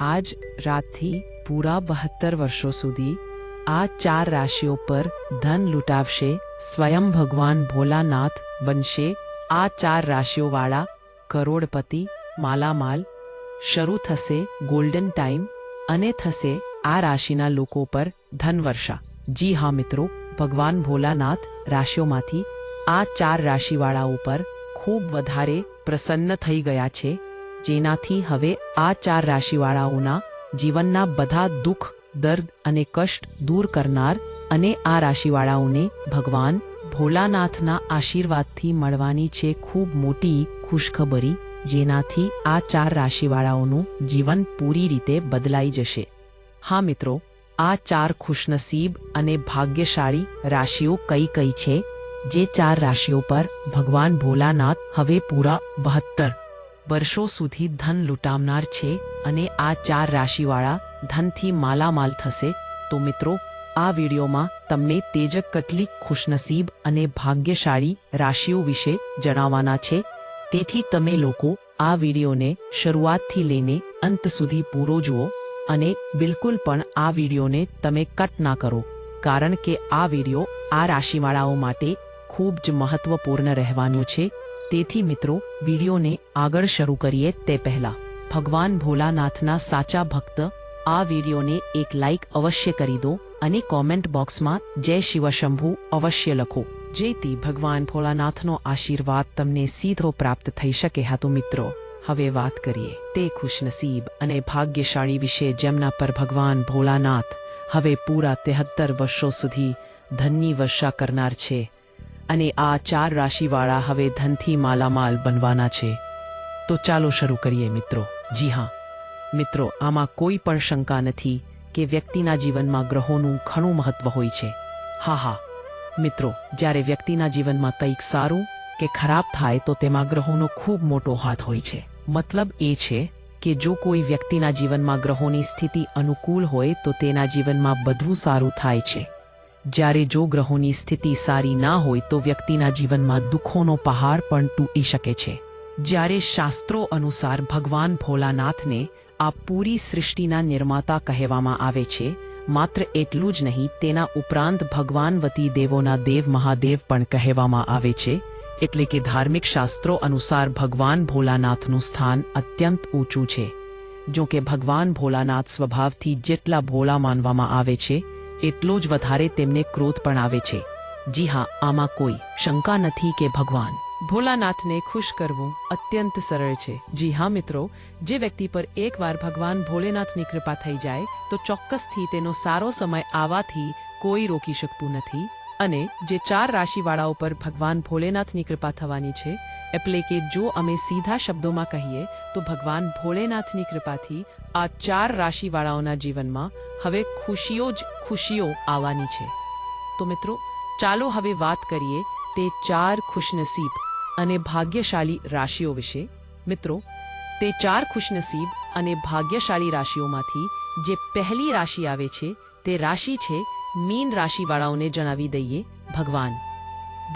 આજ રાતથી પૂરા બહત્તર વર્ષો સુધી આ ચાર રાશિઓ પર ધન લૂંટાવશે, સ્વયં ભગવાન ભોલાનાથ બનશે. આ ચાર રાશિઓવાળા કરોડપતિ, માલામાલ, શરૂ થશે ગોલ્ડન ટાઈમ અને થશે આ રાશિના લોકો પર ધનવર્ષા. જી હા મિત્રો, ભગવાન ભોલાનાથ રાશિઓમાંથી આ ચાર રાશિવાળાઓ પર ખૂબ વધારે પ્રસન્ન થઈ ગયા છે. જેનાથી હવે આ ચાર રાશિવાળાઓના જીવનના બધા દુઃખ, દર્દ અને કષ્ટ દૂર કરનાર અને આ રાશિવાળાઓને ભગવાન ભોલાનાથના આશીર્વાદથી મળવાની છે ખૂબ મોટી ખુશખબરી, જેનાથી આ ચાર રાશિવાળાઓનું જીવન પૂરી રીતે બદલાઈ જશે. હા મિત્રો, આ ચાર ખુશનસીબ અને ભાગ્યશાળી રાશિઓ કઈ કઈ છે? જે ચાર રાશિઓ પર ભગવાન ભોલાનાથ હવે પૂરા બહત્તર વર્ષો સુધી ધન લૂંટાવનાર છે અને આ ચાર રાશિવાળા ધનથી માલામાલ થશે. તો મિત્રો, આ વિડીયોમાં તમને તેજક કેટલીક ખુશનસીબ અને ભાગ્યશાળી રાશિઓ વિશે જણાવવાના છે. તેથી તમે લોકો આ વિડીયોને શરૂઆતથી લઈને અંત સુધી પૂરો જુઓ અને બિલકુલ પણ આ વિડીયોને તમે કટ ના કરો, કારણ કે આ વીડિયો આ રાશિવાળાઓ માટે ખૂબ જ મહત્વપૂર્ણ રહેવાનું છે. તેથી મિત્રો, વિડીયોને આગળ શરૂ કરીએ તે પહેલા. ભગવાન ભોલાનાથના સાચા ભક્ત, આ વિડીયોને એક લાઇક અવશ્ય કરી દો અને કોમેન્ટ બોક્સમાં જય શિવશંભુ અવશ્ય લખો. જેથી ભગવાન ભોલાનાથનો આશીર્વાદ તમને સીધો પ્રાપ્ત થઈ શકે હતો મિત્રો. હવે વાત કરીએ. તે ખુશનસીબ અને ભાગ્યશાળી વિશે જેમના પર ભગવાન ભોલાનાથ હવે પૂરા તેહત્તર વર્ષો સુધી ધનની વર્ષા કરનાર છે અને આ ચાર રાશિવાળા હવે ધનથી માલામાલ બનવાના છે. તો ચાલો શરૂ કરીએ મિત્રો. જી હા. મિત્રો, આમાં કોઈ પણ શંકા નથી કે વ્યક્તિના જીવનમાં ગ્રહોનું ઘણું મહત્વ હોય છે. હા હા. મિત્રો, જ્યારે વ્યક્તિના જીવનમાં કંઈક સારું કે ખરાબ થાય તો તેમાં ગ્રહોનો ખૂબ મોટો હાથ હોય છે. મતલબ એ છે કે જો કોઈ વ્યક્તિના જીવનમાં ગ્રહોની સ્થિતિ અનુકૂળ હોય તો તેના જીવનમાં બધું સારું થાય છે. જ્યારે જો ગ્રહોની સ્થિતિ સારી ના હોય તો વ્યક્તિના જીવનમાં દુઃખોનો પહાડ પણ તૂટી શકે છે. જ્યારે શાસ્ત્રો અનુસાર ભગવાન ભોલાનાથને આ પૂરી સૃષ્ટિના નિર્માતા કહેવામાં આવે છે, માત્ર એટલું જ નહીં, તેના ઉપરાંત ભગવાન વતી દેવોના દેવ મહાદેવ પણ કહેવામાં આવે છે, એટલે કે ધાર્મિક શાસ્ત્રો અનુસાર ભગવાન ભોલાનાથનું સ્થાન અત્યંત ઊંચું છે. જો કે ભગવાન ભોલાનાથ સ્વભાવથી જેટલા ભોળા માનવામાં આવે છે એટલો જ વધારે તેમને ક્રોધ પણ આવે છે. જી હા, આમાં કોઈ શંકા નથી કે ભગવાન ભોલાનાથને ખુશ કરવું અત્યંત સરળ છે. જી હા, મિત્રો, જે વ્યક્તિ પર એકવાર ભગવાન ભોલેનાથની કૃપા થઈ જાય, તો ચોક્કસથી તેનો સારો સમય આવવાથી કોઈ રોકી શકતું નથી. અને જે ચાર રાશિવાળાઓ પર ભગવાન ભોલેનાથની કૃપા થવાની છે, એટલે કે જો અમે સીધા શબ્દોમાં કહીએ, તો ભગવાન ભોલેનાથની કૃપાથી આ ચાર રાશિવાળાઓના જીવનમાં હવે ખુશીઓ જ ખુશીઓ આવવાની છે. તો મિત્રો, ચાલો હવે વાત કરીએ તે ચાર ખુશનસીબ અને ભાગ્યશાળી રાશિઓ વિશે. મિત્રો, તે ચાર ખુશનસીબ અને ભાગ્યશાળી રાશિઓમાંથી જે પહેલી રાશિ આવે છે, તે રાશિ છે મીન રાશિવાળાઓને જણાવી દઈએ, ભગવાન.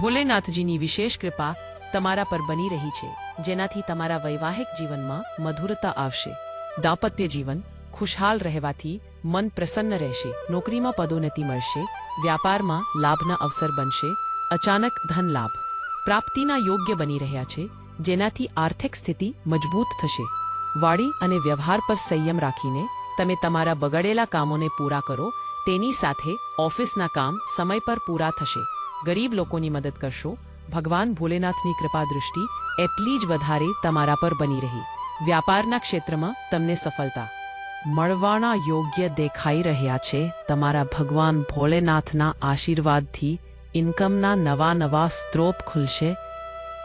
ભોલેનાથજીની વિશેષ કૃપા તમારા પર બની રહી છે, જેનાથી તમારા વૈવાહિક જીવનમાં મધુરતા આવશે. દાંપત્ય જીવન ખુશહાલ રહેવાથી મન પ્રસન્ન રહેશે નોકરીમાં પદોન્નતિ મળશે વ્યાપારમાં લાભના અવસર બનશે અચાનક ધન લાભ પ્રાપ્તિના યોગ્ય બની રહ્યા છે જેનાથી આર્થિક સ્થિતિ મજબૂત થશે વાડી અને વ્યવહાર પર સંયમ રાખીને તમે તમારા બગડેલા કામોને પૂરા કરો તેની સાથે ઓફિસના કામ સમય પર પૂરા થશે ગરીબ લોકોની મદદ કરશો ભગવાન ભોલેનાથની કૃપા દૃષ્ટિ એટલી જ વધારે તમારા પર બની રહી વ્યાપારના ક્ષેત્રમાં તમને સફળતા મળવાના યોગ્ય દેખાઈ રહ્યા છે. તમારા ભગવાન ભોલેનાથના આશીર્વાદથી ઇન્કમના નવા નવા સ્ત્રોત ખુલશે.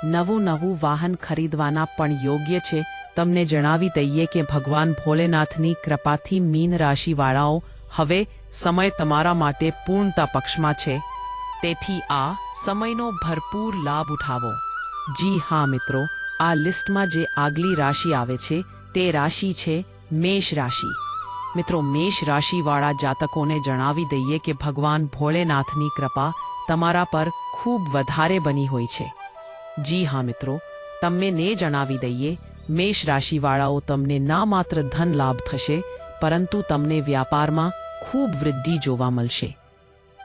નવું નવું વાહન ખરીદવાના પણ યોગ્ય છે. તમને જણાવી દઈએ કે ભગવાન ભોલેનાથની કૃપાથી મીન રાશિવાળાઓ હવે સમય તમારા માટે પૂર્ણતા પક્ષમાં છે. તેથી આ સમયનો ભરપૂર લાભ ઉઠાવો. જી હા મિત્રો, આ લિસ્ટમાં જે આગલી રાશિ આવે છે તે રાશિ છે મેષ રાશિ. મિત્રો, મેષ રાશિવાળા જાતકોને જણાવી દઈએ કે ભગવાન ભોળેનાથની કૃપા તમારા પર ખૂબ વધારે બની હોય છે. જી હા, મિત્રો, તમને ને જણાવી દઈએ, મેષ રાશિવાળાઓ તમને ના માત્ર ધન લાભ થશે, પરંતુ તમને વ્યાપારમાં ખૂબ વૃદ્ધિ જોવા મળશે.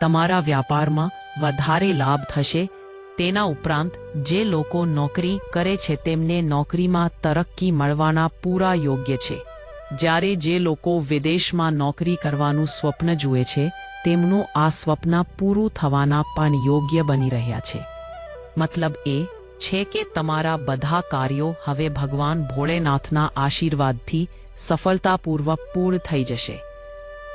તમારા વ્યાપારમાં વધારે લાભ થશે, તેના ઉપરાંત જે લોકો નોકરી કરે છે તેમને નોકરીમાં તરક્કી મળવાના પૂરા યોગ્ય છે. જ્યારે જે લોકો વિદેશમાં નોકરી કરવાનું સ્વપ્ન જુએ છે, તેમનું આ સ્વપ્ન પૂરું થવાના પણ યોગ્ય બની રહ્યા છે. મતલબ એ છે કે તમારા બધા કાર્યો હવે ભગવાન ભોળેનાથના આશીર્વાદથી સફળતાપૂર્વક પૂર્ણ થઈ જશે.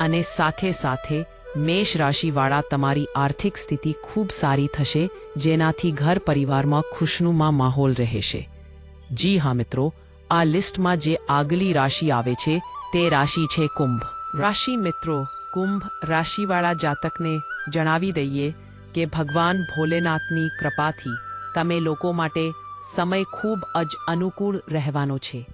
અને સાથે સાથે મેષ રાશિવાળા તમારી આર્થિક સ્થિતિ ખૂબ સારી થશે, જેનાથી ઘર પરિવારમાં ખુશનુમા માહોલ રહેશે. જી હા મિત્રો આ લિસ્ટમાં જે આગલી રાશિ આવે છે, તે રાશિ છે કુંભ. રાશિ મિત્રો, કુંભ રાશિવાળા જાતકને જણાવી દઈએ કે ભગવાન ભોલેનાથની કૃપાથી તમે લોકો માટે સમય ખૂબ જ અનુકૂળ રહેવાનો છે.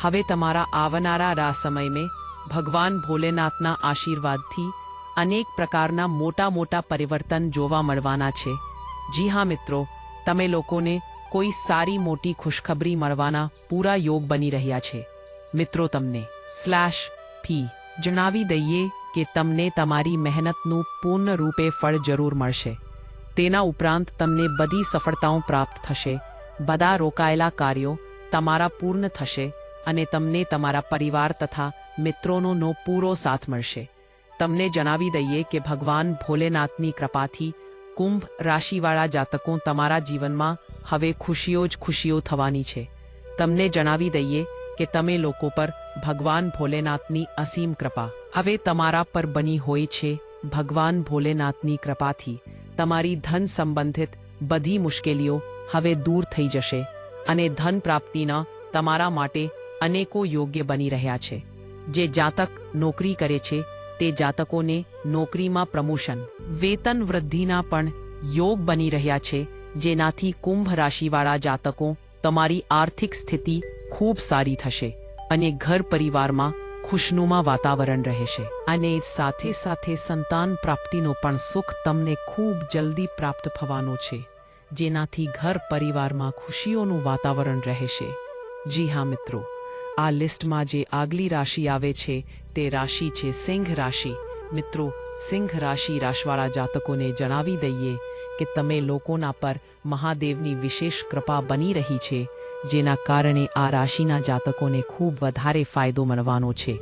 હવે તમારા આવનારા રા સમયમાં ભગવાન ભોલેનાથના આશીર્વાદથી અનેક પ્રકારના મોટા મોટા પરિવર્તન જોવા મળવાના છે. જી હા મિત્રો, તમે લોકોને કોઈ સારી મોટી ખુશખબરી મળવાના પૂરા યોગ બની રહ્યા છે. મિત્રો તમને સ્લેશ ફી જણાવી દઈએ કે તમને તમારી મહેનતનું પૂર્ણ રૂપે ફળ જરૂર મળશે. તેના ઉપરાંત તમને બધી સફળતાઓ પ્રાપ્ત થશે. બધા રોકાયેલા કાર્યો તમારા પૂર્ણ થશે અને તમને તમારા પરિવાર તથા મિત્રોનો પૂરો સાથ મળશે. તમને જણાવી દઈએ કે ભગવાન ભોલેનાથની કૃપાથી કુંભ રાશિવાળા જાતકો તમારા જીવનમાં હવે ખુશીઓ જ ખુશીઓ થવાની છે. તમને જણાવી દઈએ કે તમે લોકો પર ભગવાન ભોલેનાથની અસીમ કૃપા. હવે તમારા પર બની હોય છે ભગવાન ભોલેનાથની કૃપાથી. તમારી ધન સંબંધિત બધી મુશ્કેલીઓ હવે દૂર થઈ જશે અને ધન પ્રાપ્તિના તમારા માટે અનેકો યોગ્ય બની રહ્યા છે. જે જાતક નોકરી કરે છે તે જાતકોને નોકરીમાં પ્રમોશન, વેતન વૃદ્ધિના પણ યોગ બની રહ્યા છે જેનાથી કુંભ રાશિવાળા જાતકો તમારી આર્થિક સ્થિતિ ખૂબ સારી થશે અને ઘર પરિવારમાં ખુશનુમા વાતાવરણ રહેશે. અને સાથે સાથે સંતાન પ્રાપ્તિનો પણ સુખ તમને ખૂબ જલ્દી પ્રાપ્ત થવાનો છે, જેનાથી ઘર પરિવારમાં ખુશીઓનું વાતાવરણ રહેશે. જી હા મિત્રો, આ લિસ્ટમાં જે આગલી રાશિ આવે છે તે રાશિ છે સિંહ રાશિ. મિત્રો સિંહ રાશિ રાશવાળા જાતકોને જણાવી દઈએ કે તમે લોકોના પર મહાદેવની વિશેષ કૃપા બની રહી છે, જેના કારણે આ રાશિના જાતકોને ખૂબ વધારે ફાયદો મળવાનો છે.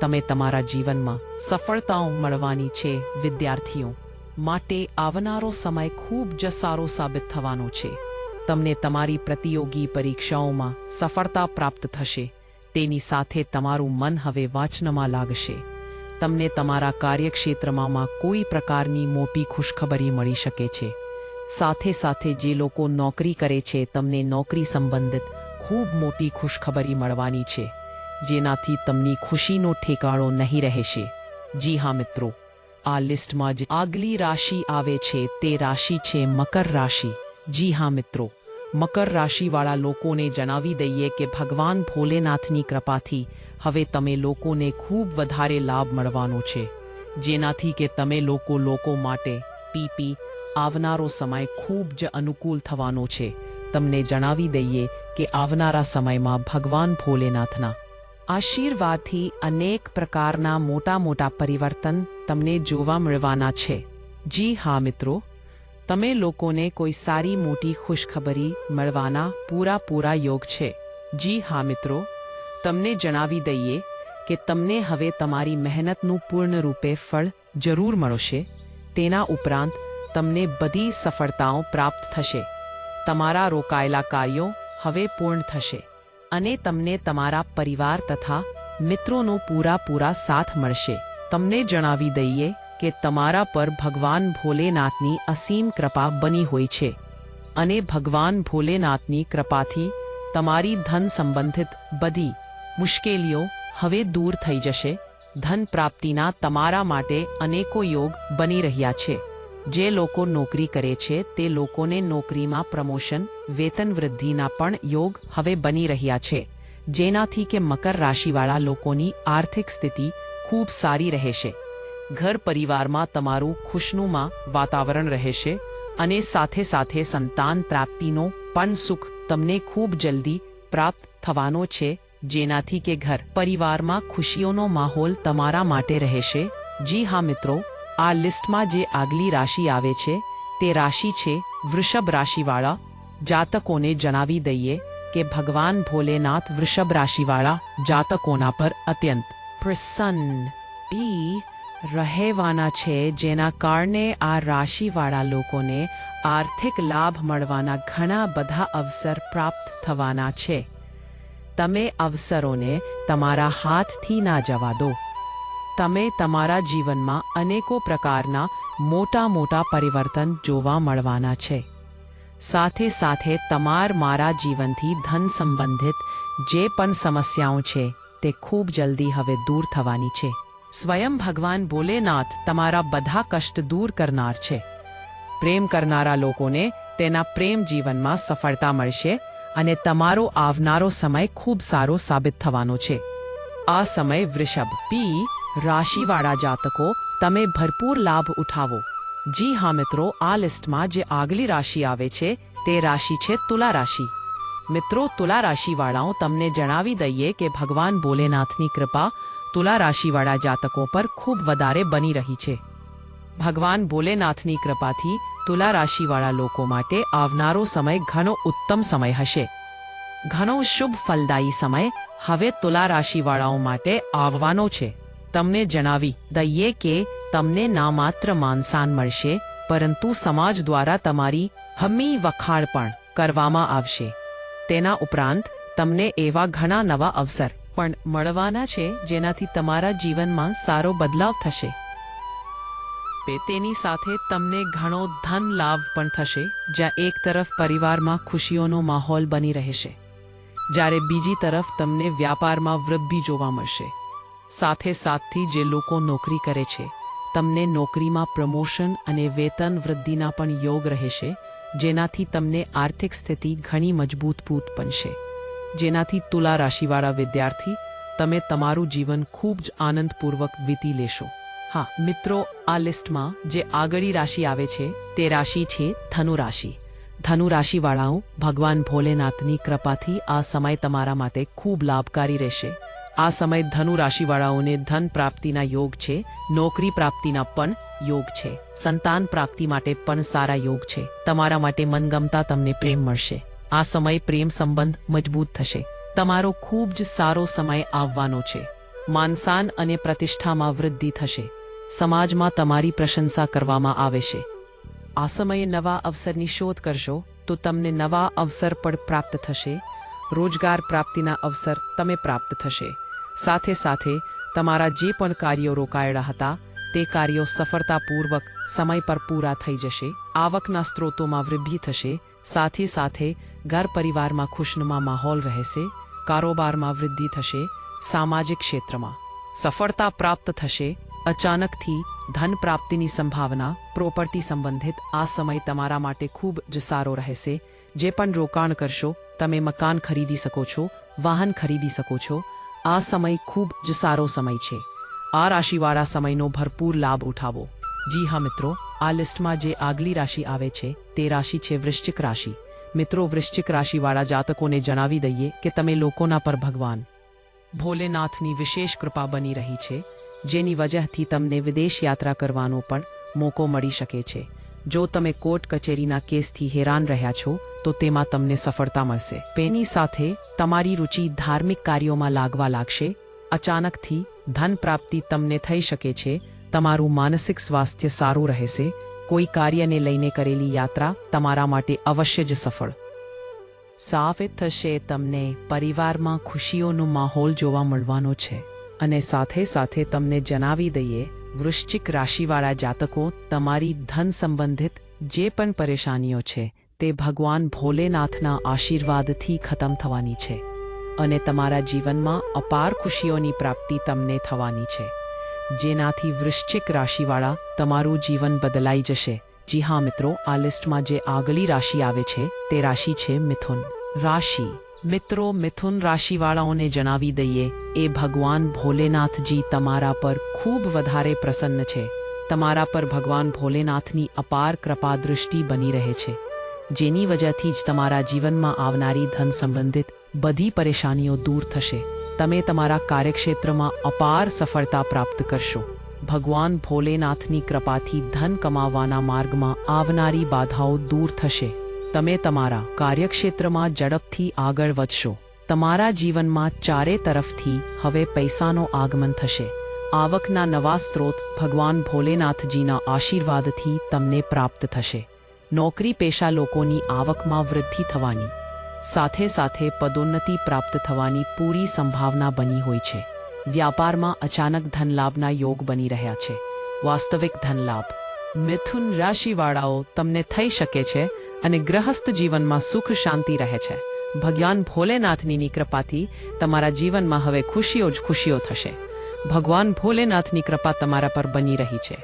તમે તમારા જીવનમાં સફળતાઓ મળવાની છે, વિદ્યાર્થીઓ. માટે આવનારો સમય ખૂબ જ સારો સાબિત થવાનો છે. તમને તમારી પ્રતિયોગી પરીક્ષાઓમાં સફળતા પ્રાપ્ત થશે. તેની સાથે તમારું મન હવે વાંચનમાં લાગશે. તમને તમારા કાર્યક્ષેત્રમાં કોઈ પ્રકારની મોટી ખુશખબરી મળી શકે છે. સાથે સાથે જે લોકો નોકરી કરે છે, તમને નોકરી સંબંધિત ખૂબ મોટી ખુશખબરી મળવાની છે, જેનાથી તમને ખુશીનો ઠેકાણો નહીં રહેશે જી હા, મિત્રો. આ લિસ્ટમાં જ આગલી રાશિ આવે છે, તે રાશિ છે મકર રાશિ. જી હા, મિત્રો. મકર રાશિવાળા લોકોને જણાવી દઈએ કે ભગવાન ભોલેનાથની કૃપાથી હવે તમે લોકોને ખૂબ વધારે લાભ મળવાનો છે. જેનાથી કે તમે લોકો લોકો માટે પીપી આવનારો સમય ખૂબ જ અનુકૂળ થવાનો છે. તમને જણાવી દઈએ કે આવનારા સમયમાં ભગવાન ભોલેનાથના આશીર્વાદથી અનેક પ્રકારના મોટા મોટા પરિવર્તન તમને જોવા મળવાના છે. જી હા મિત્રો તમે લોકોને કોઈ સારી મોટી ખુશખબરી, મળવાના પૂરા પૂરા યોગ છે. જી હા, મિત્રો. તમને જણાવી દઈએ કે તમને હવે તમારી મહેનતનું પૂર્ણ રૂપે ફળ જરૂર મળશે. તેના ઉપરાંત તમને બધી સફળતાઓ પ્રાપ્ત થશે. તમારા રોકાયેલા કાર્યો હવે પૂર્ણ થશે અને તમને તમારા પરિવાર તથા મિત્રોનો પૂરા પૂરા સાથ મળશે. તમને જણાવી દઈએ કે તમારા પર ભગવાન ભોલેનાથની અસીમ કૃપા બની હોય છે. અને ભગવાન ભોલેનાથની કૃપાથી તમારી ધન સંબંધિત બધી મુશ્કેલીઓ હવે દૂર થઈ જશે. ધન પ્રાપ્તિના તમારા માટે અનેકો યોગ બની રહ્યા છે. જે લોકો નોકરી કરે છે તે લોકોને નોકરીમાં પ્રમોશન, વેતન વૃદ્ધિના પણ યોગ હવે બની રહ્યા છે. જેનાથી કે મકર રાશિવાળા લોકોની આર્થિક સ્થિતિ ખૂબ સારી રહેશે. ઘર પરિવારમાં તમારું ખુશનુમા વાતાવરણ રહેશે અને સાથે સાથે સંતાન પ્રાપ્તિનો પણ સુખ તમને ખૂબ જલ્દી પ્રાપ્ત થવાનો છે. જેનાથી કે ઘર પરિવારમાં ખુશીઓનો માહોલ તમારા માટે રહેશે. જી હા મિત્રો, આ લિસ્ટમાં જે આગલી રાશિ આવે છે તે રાશિ છે વૃષભ રાશિવાળા. જાતકોને જણાવી દઈએ કે ભગવાન ભોલેનાથ વૃષભ રાશિવાળા જાતકોના પર અત્યંત પ્રસન્ન. બી રહેવાના છે જેના કારણે આ રાશિવાળા લોકોને આર્થિક લાભ મળવાના ઘણા બધા અવસર પ્રાપ્ત થવાના છે. તમે અવસરોને તમારા હાથથી ના જવા દો. તમે તમારા જીવનમાં અનેકો પ્રકારના મોટા મોટા પરિવર્તન જોવા મળવાના છે. સાથે સાથે તમાર મારા જીવનથી ધન સંબંધિત જે પણ સમસ્યાઓ છે તે ખૂબ જલ્દી હવે દૂર થવાની છે. સ્વયં ભગવાન ભોલેનાથ તમારા બધા કષ્ટ દૂર કરનાર છે. પ્રેમ કરનારા લોકોને તેના પ્રેમ જીવનમાં સફળતા મળશે અને તમારો આવનારો સમય ખૂબ સારો સાબિત થવાનો છે. આ સમય વૃષભ, પી, રાશિવાળા જાતકો, તમે ભરપૂર લાભ ઉઠાવો. જી હા મિત્રો, આ લિસ્ટમાં જે આગલી રાશિ આવે છે તે રાશિ છે તુલા રાશિ. મિત્રો, તુલા રાશિવાળાઓ તમને જણાવી દઈએ કે ભગવાન ભોલેનાથની કૃપા તુલા રાશિવાળા જાતકો પર ખૂબ વધારે બની રહી છે. ભગવાન ભોલેનાથની કૃપાથી તુલા રાશિવાળા લોકો માટે આવનારો સમય ઘણો ઉત્તમ સમય હશે. ઘણો શુભ ફલદાયી સમય હવે તુલા રાશિવાળાઓ માટે આવવાનો છે. તમને જણાવી દઈએ કે તમને ના માત્ર માનસાન મળશે, પરંતુ સમાજ દ્વારા તમારી હમી વખાણ પણ કરવામાં આવશે. તેના ઉપરાંત તમને એવા ઘણા નવા અવસર પણ મળવાના છે, જેનાથી તમારા જીવનમાં સારો બદલાવ થશે. તેની સાથે તમને ઘણો ધન લાભ પણ થશે, જ્યાં એક તરફ પરિવારમાં ખુશીઓનો માહોલ બની રહેશે. જ્યારે બીજી તરફ તમને વ્યાપારમાં વૃદ્ધિ જોવા મળશે. સાથે સાથથી જે લોકો નોકરી કરે છે, તમને નોકરીમાં પ્રમોશન અને વેતન વૃદ્ધિના પણ યોગ રહેશે, જેનાથી તમને આર્થિક સ્થિતિ ઘણી મજબૂતભૂત બનશે. જેનાથી તુલા રાશિવાળા વિદ્યાર્થી તમે તમારું જીવન ખૂબ જ આનંદપૂર્વક વીતી લેશો. હા, મિત્રો, આ લિસ્ટમાં જે આગળી રાશિ આવે છે, તે રાશિ છે ધનુ રાશિ. ધનુ રાશિવાળાઓ, ભગવાન ભોલેનાથની કૃપાથી આ સમય તમારા માટે ખૂબ લાભકારી રહેશે. આ સમય ધનુ રાશિવાળાઓને ધન પ્રાપ્તિના યોગ છે, નોકરી પ્રાપ્તિના પણ યોગ છે. સંતાન પ્રાપ્તિ માટે પણ સારા યોગ છે. તમારા માટે મનગમતા તમને પ્રેમ મળશે. આ સમય પ્રેમ સંબંધ મજબૂત થશે. તમારો ખૂબ જ સારો સમય આવવાનો છે. માનસાન અને પ્રતિષ્ઠામાં વૃદ્ધિ થશે. સમાજમાં તમારી પ્રશંસા કરવામાં આવે છે. આ સમયે નવા અવસરની શોધ કરશો તો તમને નવા અવસર પણ પ્રાપ્ત થશે. રોજગાર પ્રાપ્તિના અવસર તમે પ્રાપ્ત થશે. સાથે સાથે તમારા જે પણ કાર્યો રોકાયેલા હતા, તે કાર્યો સફળતાપૂર્વક સમય પર પૂરા થઈ જશે. આવકના સ્ત્રોતોમાં વૃદ્ધિ થશે. સાથે સાથે ઘર પરિવારમાં ખુશનુમા માહોલ રહેશે કારોબારમાં વૃદ્ધિ થશે, સામાજિક ક્ષેત્રમાં સફળતા પ્રાપ્ત થશે, અચાનકથી ધન પ્રાપ્તિની સંભાવના, પ્રોપર્ટી સંબંધિત આ સમય તમારા માટે ખૂબ જ સારો રહેશે. જે પણ રોકાણ કરશો, તમે મકાન ખરીદી શકો છો, વાહન ખરીદી શકો છો, આ સમય ખૂબ જ સારો સમય છે. આ રાશિવાળા સમયનો ભરપૂર લાભ ઉઠાવો. જી હા મિત્રો, આ લિસ્ટમાં જે આગલી રાશિ આવે છે, તે રાશિ છે વૃશ્ચિક રાશિ. મિત્રો, વૃશ્ચિક રાશિવાળા જાતકોને જણાવી દઈએ કે તમે લોકોના પર ભગવાન. ભોલેનાથની વિશેષ કૃપા બની રહી છે, જેની વજહથી તમને વિદેશ યાત્રા કરવાનો પણ મોકો મળી શકે છે. જો તમે કોર્ટ કચેરીના કેસથી હેરાન રહ્યા છો, તો તેમાં તમને સફળતા મળશે. તેની સાથે તમારી રુચિ ધાર્મિક કાર્યોમાં લાગવા લાગશે. અચાનકથી ધન પ્રાપ્તિ તમને થઈ શકે છે, તમારું માનસિક સ્વાસ્થ્ય સારું રહેશે કોઈ કાર્યને લઈને કરેલી યાત્રા તમારા માટે અવશ્ય જ સફળ. સાબિત થશે તમને પરિવારમાં ખુશીઓનો માહોલ જોવા મળવાનો છે અને સાથે સાથે તમને જણાવી દઈએ, વૃશ્ચિક રાશિવાળા જાતકો તમારી ધન સંબંધિત જે પણ પરેશાનીઓ છે તે ભગવાન ભોલેનાથના આશીર્વાદથી ખતમ થવાની છે અને તમારા જીવનમાં અપાર ખુશીઓની પ્રાપ્તિ તમને થવાની છે. જેનાથી વૃશ્ચિક રાશિવાળા તમારું જીવન બદલાઈ જશે. જી હા મિત્રો, આ લિસ્ટમાં જે આગલી રાશિ આવે છે, તે રાશિ છે મિથુન. રાશિ. મિત્રો, મિથુન રાશિવાળાઓને જણાવી દઈએ, એ ભગવાન ભોલેનાથજી તમારા પર ખૂબ વધારે પ્રસન્ન છે. તમારા પર ભગવાન ભોલેનાથની અપાર કૃપા દૃષ્ટિ બની રહે છે. જેની વજહથી જ તમારા જીવનમાં આવનારી ધન સંબંધિત બધી પરેશાનીઓ દૂર થશે. તમે તમારા કાર્યક્ષેત્રમાં અપાર સફળતા પ્રાપ્ત કરશો. ભગવાન ભોલેનાથની કૃપાથી ધન કમાવાના માર્ગમાં આવનારી બાધાઓ દૂર થશે. તમે તમારા કાર્યક્ષેત્રમાં ઝડપથી આગળ વધશો. તમારા જીવનમાં ચારે તરફથી હવે પૈસાનો આગમન થશે. આવકના નવા સ્ત્રોત ભગવાન ભોલેનાથજીના આશીર્વાદથી તમને પ્રાપ્ત થશે. નોકરી પેશા લોકોની આવકમાં વૃદ્ધિ થવાની સાથે સાથે પદોન્નતિ પ્રાપ્ત થવાની પૂરી સંભાવના બની હોય છે. વ્યાપારમાં અચાનક ધનલાભના યોગ બની રહ્યા છે. વાસ્તવિક ધનલાભ. મિથુન રાશિવાળાઓ તમને થઈ શકે છે અને ગ્રહસ્થ જીવનમાં સુખ શાંતિ રહે છે. ભગવાન ભોલેનાથની કૃપાથી તમારા જીવનમાં હવે ખુશીઓ જ ખુશીઓ થશે. ભગવાન ભોલેનાથની કૃપા તમારા પર બની રહી છે.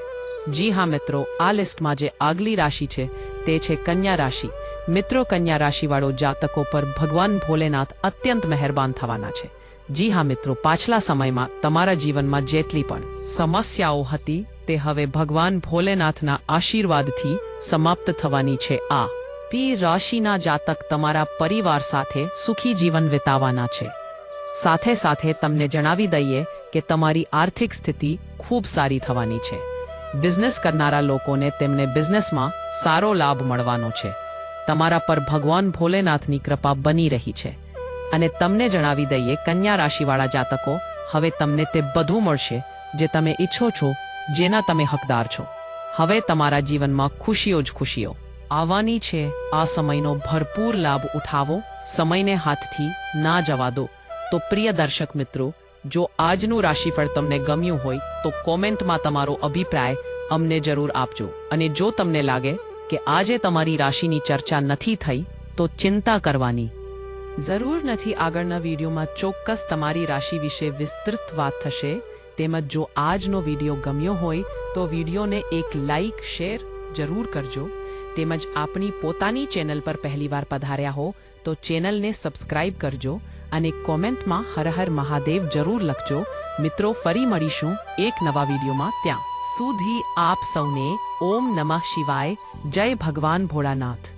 જી હા મિત્રો, આ લિસ્ટમાં જે આગલી રાશિ છે તે છે કન્યા રાશિ. મિત્રો, કન્યા રાશિવાળો જાતકો પર ભગવાન ભોલેનાથ અત્યંત મહેરબાન થવાના છે. જી હા મિત્રો, પાછલા સમયમાં તમારા જીવનમાં જેટલી પણ સમસ્યાઓ હતી, તે હવે ભગવાન ભોલેનાથના આશીર્વાદથી સમાપ્ત થવાની છે. આ પી રાશિના જાતક તમારા પરિવાર સાથે સુખી જીવન વિતાવવાના છે. સાથે સાથે તમને જણાવી દઈએ કે તમારી આર્થિક સ્થિતિ ખૂબ સારી થવાની છે. બિઝનેસ કરનારા લોકોને તેમને બિઝનેસમાં સારો લાભ મળવાનો છે. તમારા પર ભગવાન ભોલેનાથની કૃપા બની રહી છે. અને તમને જણાવી દઈએ, કન્યા રાશિવાળા જાતકો, હવે તમને તે બધું મળશે જે તમે ઈચ્છો છો, જેના તમે હકદાર છો. હવે તમારા જીવનમાં ખુશીઓ જ ખુશીઓ. આવવાની છે, આ સમયનો ભરપૂર લાભ ઉઠાવો, સમયને હાથથી ના જવા દો. તો પ્રિય દર્શક મિત્રો, જો આજનું રાશિફળ તમને ગમ્યું હોય, તો કોમેન્ટમાં તમારો અભિપ્રાય અમને જરૂર આપજો. અને જો તમને લાગે કે આજે તમારી રાશિની ચર્ચા નથી થઈ, તો ચિંતા કરવાની. જરૂર નથી આગળના વિડીયોમાં ચોક્કસ તમારી રાશિ વિશે વિસ્તૃત વાત થશે, તેમજ જો આજનો વીડિયો ગમ્યો હોય, તો વિડીયોને એક લાઇક શેર જરૂર કરજો. તેમજ આપણી પોતાની ચેનલ પર પહેલીવાર પધાર્યા હો, તો ચેનલને સબસ્ક્રાઇબ કરજો. અને કોમેન્ટમાં હર હર મહાદેવ જરૂર લખજો. મિત્રો, ફરી મળીશું એક નવા વિડીયોમાં ત્યાં સુધી આપ સૌને ઓમ નમઃ શિવાય. જય ભગવાન ભોળાનાથ.